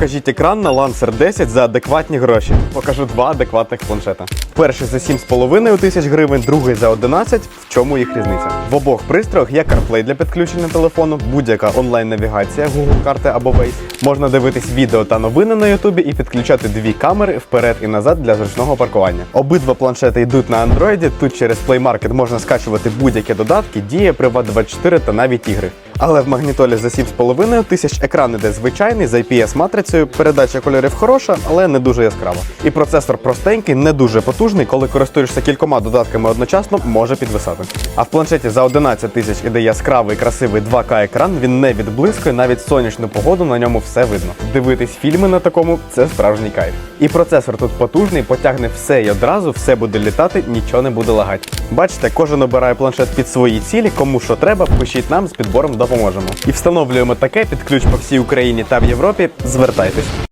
покажіть екран на Lancer 10 за адекватні гроші. Покажу два адекватних планшета. Перший за 7,5 тисяч гривень, другий за 11. В чому їх різниця? В обох пристроях є CarPlay для підключення телефону, будь-яка онлайн-навігація, Google карти або Waze. Можна дивитись відео та новини на Ютубі і підключати дві камери вперед і назад для зручного паркування. Обидва планшети йдуть на Android. Тут через Play Market можна скачувати будь-які додатки, діє Privat24 та навіть ігри. Але в магнітолі за 7,5 тисяч екран іде звичайний з IPS-матрицею, передача кольорів хороша, але не дуже яскрава. І процесор простенький, не дуже потужний, коли користуєшся кількома додатками одночасно, може підвисати. А в планшеті за 11 тисяч іде яскравий, красивий 2К екран, він не відблискує, навіть сонячну погоду на ньому все видно. Дивитись фільми на такому це справжній кайф. І процесор тут потужний, потягне все і одразу, все буде літати, нічого не буде лагати. Бачите, кожен обирає планшет під свої цілі, кому що треба, пишіть нам з підбором допоможемо. І встановлюємо таке під ключ по всій Україні та в Європі. Звертайтесь.